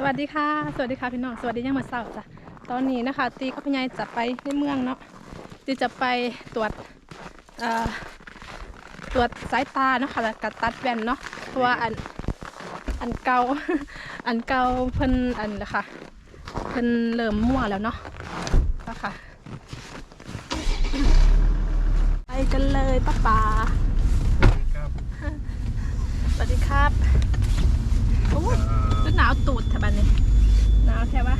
สวัสดีค่ะ สวัสดีค่ะพี่น้อง สวัสดียังมาเศร้าจ้ะ ตอนนี้นะคะ ตีกับพญายจะไปในเมืองเนาะ ตีจะไปตรวจเอ่อตรวจสายตาเนาะค่ะแล้วก็ตัดแว่นเนาะ เพราะว่าอันอันเก่าอันเก่าเพิ่นอันนะคะเพิ่นเริ่มมั่วแล้วเนาะก็ค่ะไปกันเลยป้าป๋าครับสวัสดีครับโอ้ย จะหนาวตูดแถวบ้านนี้หนาวแค่ว่า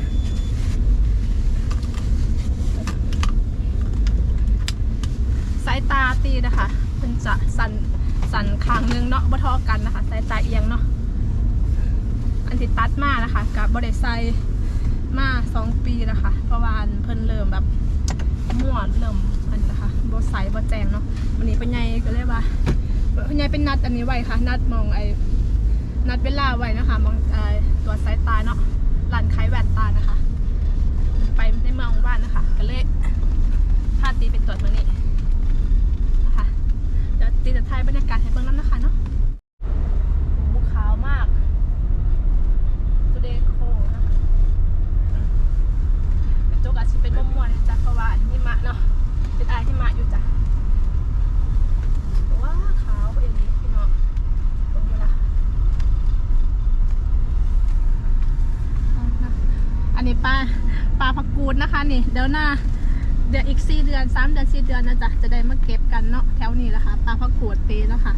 สายตาตีนะคะมันจะสั่นสั่นข้างหนึงเนาะบ่เทอกันนะคะ สายตาเอียงเนาะอันที่ตัดมานะคะกับบริไซมาสองปีแล้วค่ะเพราะว่าอันเพิ่นเริ่มแบบมั่วเริ่มอันนะคะบ่ใสบ่แจงเนาะวันนี้เป็นไงก็เลยว่าคุณยายเป็นนัดอันนี้ไว้ค่ะ นัดมองไอ้ นัดเวลาไว้นะคะมองตัวสายตาเนาะร้านขายแว่นตานะคะ ไปในเมืองบ้านนะคะก็เลยพาตีเป็นตัวตัวนี้นะคะเดี๋ยวตีจะถ่ายบรรยากาศให้เบิ่งน้ำนะคะเนาะบุขาวมาก today cold นะคะกระจกอาจจะเป็นม่วๆนะจ๊ะเพราะว่าอันหิมะเนาะเป็นอายหิมะอยู่จ้ะ ว้าขาวไปอย่างนี้พี่น้องตรงนี้ละ อันนี้ปลาปลาผักกูดนะคะนี่เดี๋ยวหน้าเดี๋ยวอีกสี่เดือนสามเดือนสี่เดือนนะจ๊ะจะได้มาเก็บกันเนาะแถวนี้แหละค่ะปลาผักกูดปีแล้วค่ะ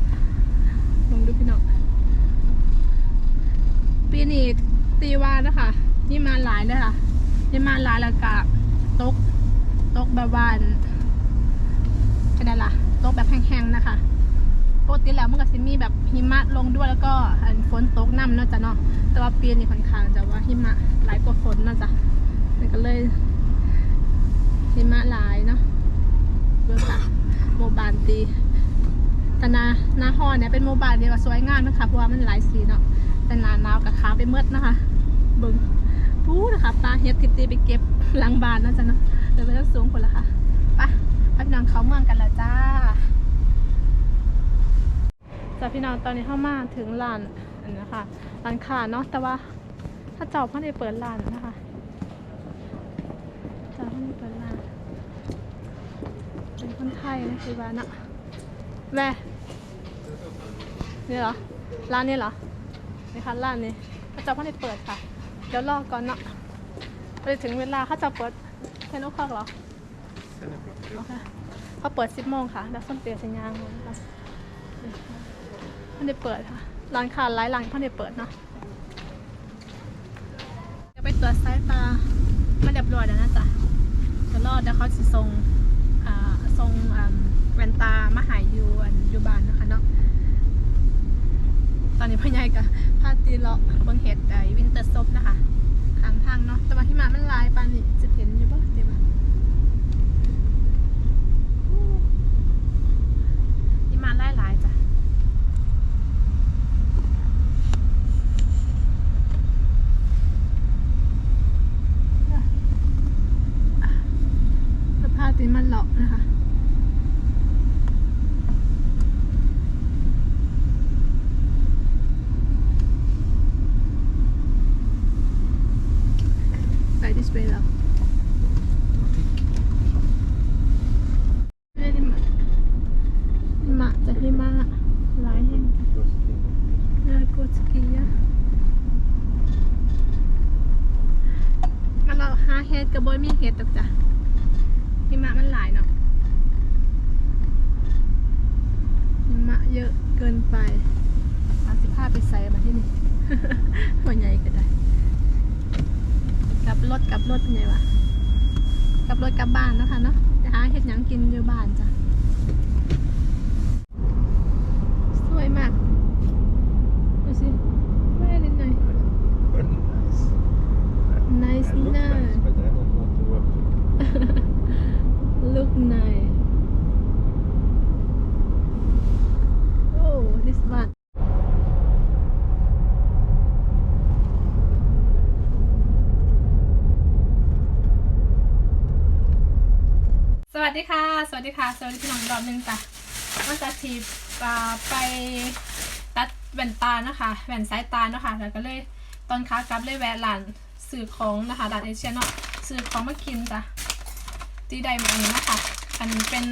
ลองดูพี่น้องปีนี้ตีว่านะคะนี่มาหลายเลยค่ะนี่มาหลายแล้วก็ตกตกแบบวาอันเป็นไงล่ะตกแบบแห้งๆนะคะ กติแล้วมันก็จะมีแบบหิมะลงด้วยแล้วก็ฝนตกน้ำเนาะจ้ะเนาะแต่ว่าปีนี้ค่อนข้างจะว่าหิมะหลายกว่าฝนเนาะจ้ะมันก็เลยหิมะหลายเนาะดูจ้ะโมบานตีแต่นาหน้าหอเนี่ยเป็นโมบานเนี่ยว่าสวยงามนะคะเพราะว่ามันหลายสีเนาะแต่นาหนาวกับขาไปเมืดนะคะเบิ่งพูดนะคะปลาเฮ็ดทิปตีไปเก็บหลังบานเนาะจ้ะเนาะเดินไปแล้วสูงคนละค่ะไปพี่น้องเขาเมืองกันล้วจ้า จ้าพี่น้องตอนนี้เข้ามาถึงร้านอันนี้นะคะร้านค้าเนาะแต่ว่าถ้าเจ้าเพิ่งได้เปิดร้านนะคะเจ้าเพิ่งได้เปิดร้านเป็นคนไทยนะคือว่านะแม่นี่เหรอร้านนี้เหรอนี่ค่ะร้านนี้ถ้าเจ้าเพิ่งได้เปิดค่ะ เดี๋ยวรอก่อนเนาะไปถึงเวลาเขาจะเปิดเทนโอคอกเหรอโอเคเขาเปิด10โมงค่ะ แล้วส้นเตียสัญญาณของค่ะ ไม่ได้เปิดค่ะ ร้านค้าหลายร้านเพิ่งได้เปิดเนาะจะไปตรวจสายตาไม่เรียบร้อยแล้วนะจ๊ะเดี๋ยวรอเดี๋ยวเขาจะส่งอ่าส่งอ่าแว่นตามาหายอยู่อันยูบานนะคะเนาะตอนนี้พ่อใหญ่กับพาตีเลาะเบิ่งเห็ดไอวินเตอร์ซบนะคะทางทางเนาะแต่ว่าที่มามันลายปานนี่จะเห็นอยู่ปะเดี๋ยวมานี่มาไล่หลายจ้ะสภาพตีมันเลาะนะคะ ไป this way แล้วไม่ได้มา หิมะจะหิมะหลายแห่งเออโกสกีอะมันเราหาเห็ด กระบยมีเห็ดตกจ้ะหิมะมันหลายเนาะหิมะเยอะเกินไปสาสิผ้าไปใส่มาที่นี่ตัวใหญ่ก็ได้กลับรถกลับรถเป็นไงวะกลับรถกลับบ้านนะคะเนาะจะหาเห็ดยังกินอยู่บ้านจ้ะ สวยมาก ดูสิแม่นิดหน่อย Very nice. nice I look nice nice, but I don't want to work too look nice oh this one สวั สวัสดีค่ะ สวัสดีพี่น้องอีกรอบหนึงจ้ะว่าจะทีอ่าไปตัดแว่นตานะคะแว่นสายตาเนาะคะแล้วก็เลยตอนค้ากลับเลยแวะร้านซื้อของนะคะร้านเอเชียเนาะซื้อของมากินจ้ะตีใดมาอันนี้นะคะอันนี้เป็น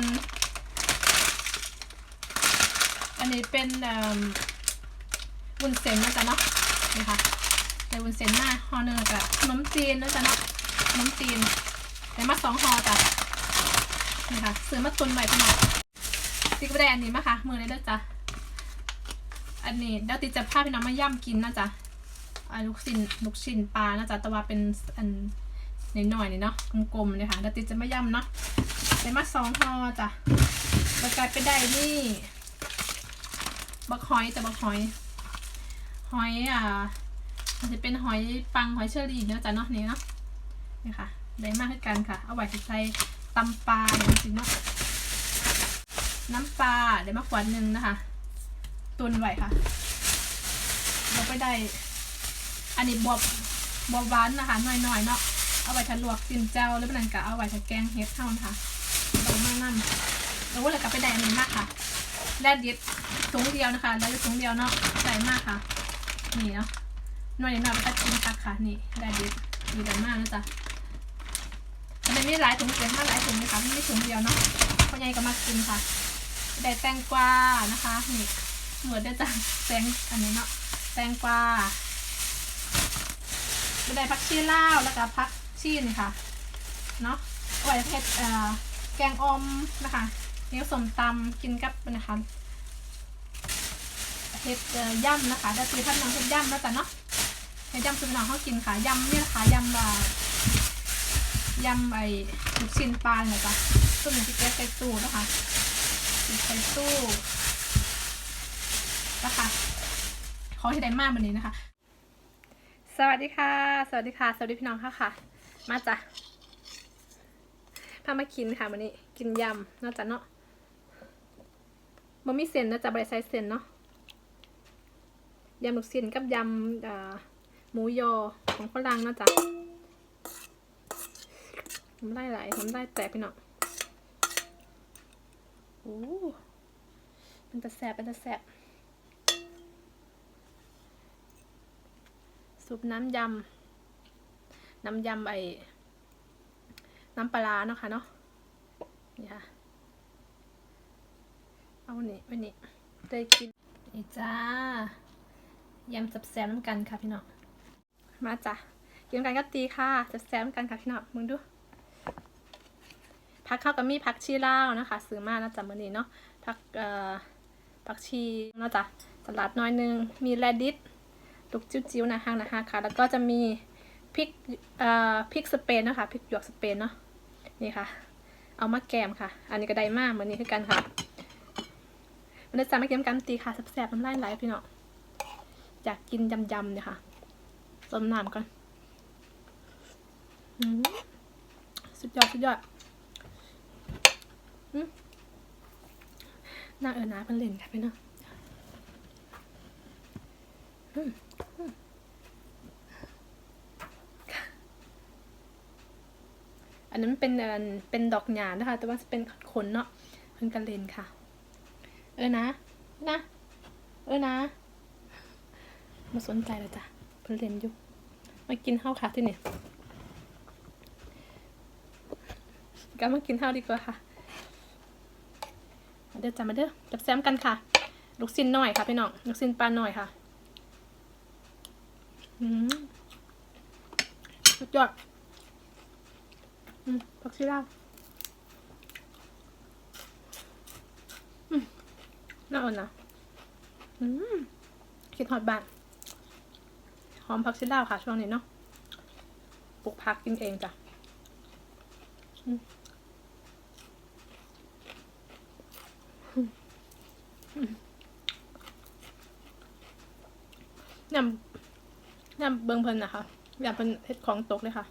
อันนี้เป็นอ่อวุ้นเส้นนะจ๊ะเนาะนี่ค่ะได้วุ้นเส้นมาห่อหนึ่งกับขนมจีนนะจ๊ะเนาะขนมจีนได้มาสองห่อจ้ะ นี่ค่ะซื้อมาตุนไว้พี่น้องติ๊กไปได้อันนี้มาค่ะ มือเลยเด้อจ้ะอันนี้เดี๋ยวติ๊กจะพาพี่น้องมาย่ำกินนะจ๊ะลูกชิ้นลูกชิ้นปลานะจ๊ะแต่ว่าเป็นอันหน่อยๆนี่เนาะกลมๆเนี่ยค่ะเดี๋ยวติ๊กจะมาย่ำเนาะได้มาสองห่อจ้ะแล้วกลายไปได้นี่บักหอยแต่บักหอยหอยอ่ามันจะเป็นหอยปังหอยเชอรี่เนื้อะจ้ะเนาะนี่เนาะนี่ค่ะได้มากขึ้นกันค่ะ เอาไว้ใส่ ตำปลาอย่งจริงเนาะน้ำปลาได้มาขวดหนึ่งนะคะ ตุนไว้ค่ะเราไปได้ อันนี้บวบบวบหวานนะคะหน่อยๆเนาะเอาไว้ทะลวกจิ้มเจ้าหรือเป็นอะไรก็เอาไว้ทะแกงเฮ็ดเท่านะคะเอามานั่นแล้วก็เลยกลับไปได้อันนี้มากค่ะแรดดิบถุงเดียวนะคะแล้วถุงเดียวเนาะใส่มากค่ะ นี่เนาะหน่อยหน่อยก็กินคักค่ะนี่แรดดิบดีแต่มากนะจ๊ะ อันมีหลายถุงเสียมากหลายถุงเลยค่ะไม่ใช่ถุงเดียวเนาะพ่อใหญ่ก็มากินค่ะ ได้แตงกวานะคะนี่เหมือนได้จ้ะแตงอันนี้เนาะแตงกวาได้ผักชีลาวแล้วก็ผักชีนี่ค่ะเนาะเอาไว้เผ็ดเอ่อแกงออมนะคะเนี่สมตำกินกับนะคะเห็ดย่ำนะคะจะตีพัดน้ำเห็ดย่ำแล้วแต่เนาะเห็ดย่ำสุดน้องเขากินค่ะย่ำเนี่ยนะคะย่ำแบบ ยำไอ้ลูกชิ้นปลาเนี่ยจ้ะต้นหนึ่งที่แก๊สใส่ตู้นะคะใส่ตู้นะคะขอให้ได้มากวันนี้นะคะ สวัสดีค่ะ สวัสดีค่ะ สวัสดีพี่น้องค่ะค่ะ มาจ้ะพามากินค่ะวันนี้ กินยำเนอกจากเนาะมันมีเส้นนะจ๊ะบริไซเส้นเนาะยำลูกชิ้นกับยำหมูยอของฝรั่งเนาะจ๊ะ ผมได้หลายผมได้แตกไปเนาะโอ้เป็นตะแสบเป็นตะแสบซุปน้ำยำ น้ำยำไอน้ำปลาร้าเนาะค่ะเนาะ นี่ค่ะ เอานี่วันนี้ได้กิน นี่จ้ายำจับแซมน้ำกันค่ะพี่น้อง มาจ้ะกินกันก็ตีค่ะจับแซมน้ำกันค่ะพี่น้องมึงดู พักเข้ากับมีพักชีลาวนะคะ ซื้อมานะจ๊ะมื้อนี้เนาะพักเอ่อพักชีเนาะจ้ะสลัดน้อยหนึง มีแรดิสลูกจิ้วๆนะฮะนะคะค่ะ แล้วก็จะมีพริกเอ่อพริกสเปนนะคะพริกหยวกสเปนเนาะนี่ค่ะ เอามาแกมค่ะ อันนี้ก็ได้มากเหมือนนี้คือกันค่ะมันจะจำไม่เกมกันตีค่ะแสบๆน้ำลายไหลพี่เนาะอยากกินยำๆเนี่ยค่ะต้มน้ำก่อนอืมสุดยอดสุดยอด น่าเออนาเป็นเล่นค่ะพี่เนาะอืมอืมอันนั้นเป็นเป็นดอกหยานะคะ แต่ว่าจะเป็นขนเนาะเป็นกันเลนค่ะ เออนะ นะ เออนะมาสนใจเลยจ้ะเพิ่นเรียนอยู่มากินข้าวค่ะที่นี่ก็มากินข้าวดีกว่าค่ะ เด้อจ้ะมาเด้อจับแซมกันค่ะ ลูกชิ้นหน่อยค่ะพี่น้องลูกชิ้นปลาหน่อยค่ะอืมสุดยอดอืมผักชีลาวน่าอ่อนนะอืมคิดฮอตบ้านหอมผักชีลาวค่ะ ช่วงนี้เนาะปลูกผักกินเองจ้ะ อืมอืมยำยำเบิงเพลินนะคะยำเป็นเห็ดของตกเลยค่ะ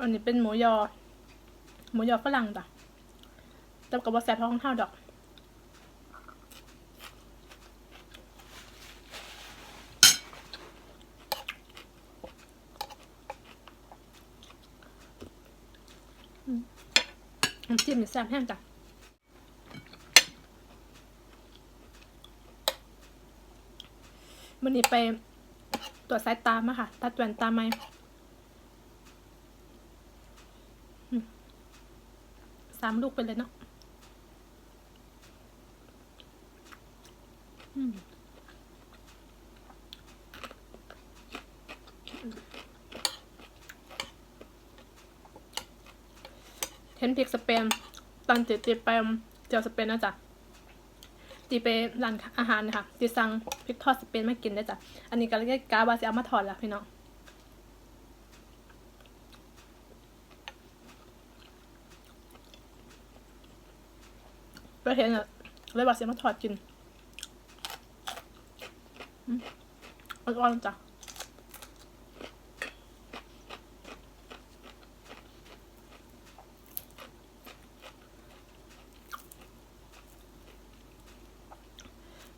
อันนี้เป็นหมูยอ หมูยอฝรั่งจ้ะแต่กับบแซ่บท่าของเท่าดอกน้ำจิ้มแซ่บแห้งจ้ะ วันนี้ไปตรวจสายตามาค่ะ ตัดแว่นตาไหมสามลูกไปเลยเนาะเห็นพริกสเปนตอนติดติดไปเจียวสเปนนะจ๊ะ ตีไปร้านอาหารนะคะตีสั่งพริกทอดสเปนมากินได้จ้ะ อันนี้ก็เลยกาว่าจะเอามาทอดแล้วพี่น้องประเห็นอะเลยว่าซิเอามาทอดกินอ่อนๆจ้ะ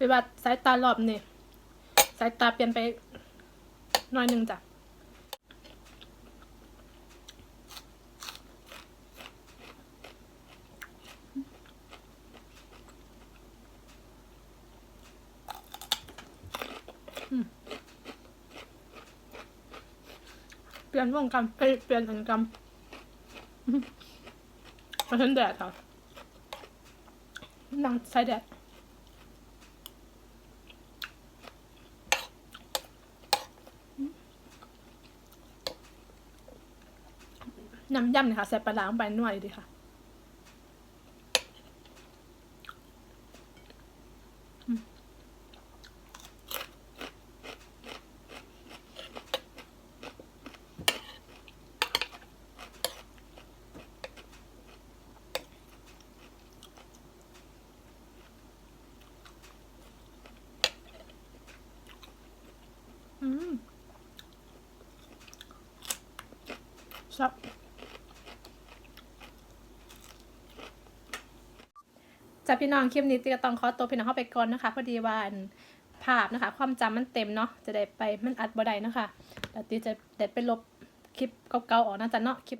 ไปวัดสายตารอบนี่สายตาเปลี่ยนไปหน้อยหนึ่งจ้ะเปลี่ยนวงกันเอ้ยเปลี่ยนอันกันอืมมาเห็นแดดค่ะนั่งใช้แดด น้ำยำเนี่ยค่ะใส่ปลาล้าลงไปหน่อยดีค่ะ อืมอืมซับ จาพี่น้องคลิปนี้ตีก็ต้องขอตัวพี่น้องเข้าไปก่อนนะคะ พอดีวันภาพนะคะ ความจำมันเต็มเนาะจะได้ไปมันอัดบ่ได้นะคะแต่ตีจะเด็ดไปลบคลิปเก่าๆออกนะจ๊ะเนาะคลิป